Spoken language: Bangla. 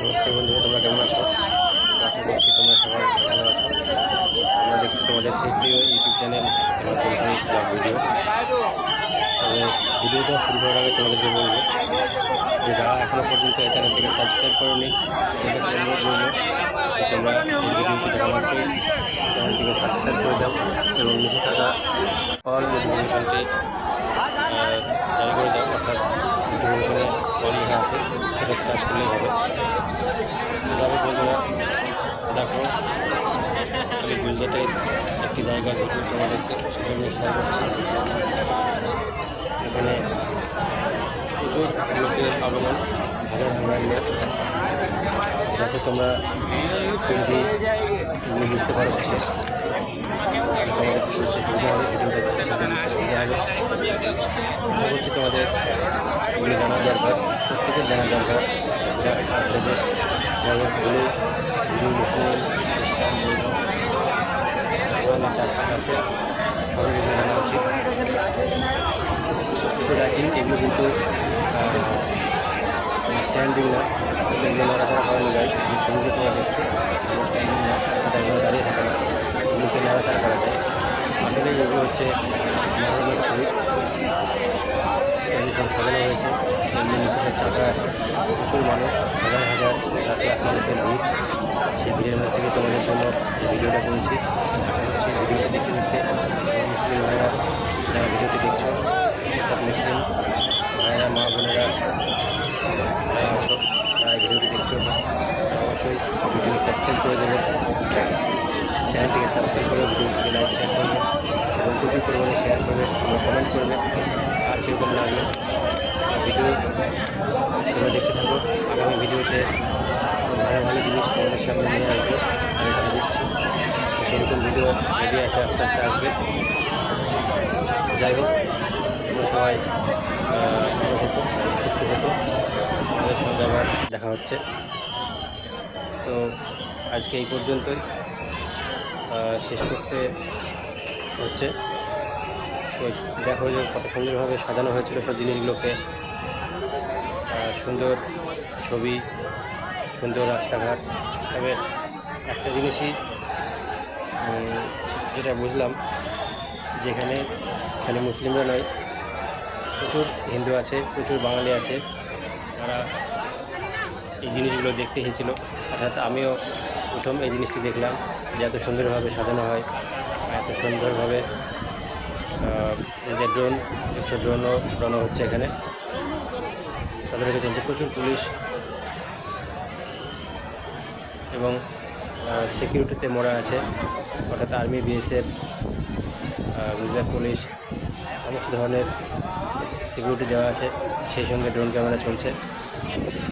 নমস্কার বন্ধুরা, তোমরা কেমন আছো? আশা করছি তোমরা সবাই ভালো আছো। আমরা দেখছি তোমাদের সেই প্রিয় ইউটিউব চ্যানেল ব্লগ ভিডিও তবে ভিডিওটা শুরু করার আগে তোমাদেরকে বলব, যে যারা এখনও পর্যন্ত এই চ্যানেলটিকে সাবস্ক্রাইব করোনি, তাদের কাছে অনুরোধ যে তোমরা ভিডিওটি দেখা মাত্রই চ্যানেলটিকে সাবস্ক্রাইব করে দাও এবং নিচে থাকা অল নোটিফিকেশনটি জারি করে দাও। অর্থাৎ নোটিফিকেশনে অল লেখা আছে সেটা কাজ করলেই হবে এভাবে বন্ধুরা দেখো খালি গুলজাটের একটি জায়গা থেকে তোমাদেরকে সেখানে খেয়াল করছি এখানে প্রচুর লোকের আগমন হাজার হাজার লোক যাতে তোমরা বুঝতে পারো বুঝতে সুবিধা হবে আশা করছি তোমাদের এগুলো জানা দরকার, প্রত্যেকের জানা দরকার। ভুলে চারপাশ আছে। সবাই জানা উচিত। এগুলো কিন্তু স্ট্যান্ডিং না যায়। যে ছবিতে তোমরা দেখছ স্ট্যান্ডিং না অর্থাৎ এগুলো দাঁড়িয়ে থাকে না এগুলোকে নাড়াচাড়া করা যায় আসলে এগুলো হচ্ছে মহারণের ছবি। এগুলো সব সাজানো হয়েছে। এগুলো নিচে সব চাকা আছে। প্রচুর মানুষ, হাজার হাজার লাখ লাখ মানুষের ভিড়। সেই ভিড়ের মধ্যে থেকে তোমাদের জন্য ভিডিওটা করেছি। আশা করছি ভিডিওটা দেখতে দেখতে মুসলিম ভাইরা যারা ভিডিওটি দেখছ অর্থাৎ মুসলিম ভাইরা মা বোনেরা, যারা আছো, তারা ভিডিওটি দেখছ। অবশ্যই ভিডিওটি সাবস্ক্রাইব করে দেবে। চ্যানেলটিকে সাবস্ক্রাইব করে ভিডিওটিকে লাইক, শেয়ার করবে। এবং প্রচুর পরিমাণে শেয়ার করবে কমেন্ট করবে। আর কীরকম লাগল ভিডিও তোমরা দেখতে থাকো। আগামী ভিডিওতে ভালো ভালো জিনিস তোমাদের সামনে নিয়ে আসব। আমি কথা দিচ্ছি। এরকম ভিডিও রেডি আছে, আস্তে আস্তে আসবে। যাই হোক, তোমরা সবাই ভালো সুস্থ থেকো। আমাদের সঙ্গে আবার দেখা হচ্ছে। তো আজকে এই পর্যন্তই। শেষ করতে হচ্ছে। তো দেখো যে কত সুন্দরভাবে সাজানো হয়েছিল সব জিনিসগুলোকে। সুন্দর ছবি, সুন্দর রাস্তাঘাট। তবে একটা জিনিসই যেটা বুঝলাম, যেখানে খালি মুসলিমরা নয়, প্রচুর হিন্দু আছে, প্রচুর বাঙালি আছে, তারা এই জিনিসগুলো দেখতে এসেছিল। অর্থাৎ আমিও প্রথম এই জিনিসটি দেখলাম যে এত সুন্দরভাবে সাজানো হয়। এত সুন্দরভাবে এই যে ড্রোন হচ্ছে ড্রোনও উড়ানো হচ্ছে এখানে। তাদের দেখেছেন যে প্রচুর পুলিশ এবং সিকিউরিটিতে মোড়া আছে। অর্থাৎ আর্মি বিএসএফ গুজরাট পুলিশ সমস্ত ধরনের সিকিউরিটি দেওয়া আছে। সেই সঙ্গে ড্রোন ক্যামেরা চলছে।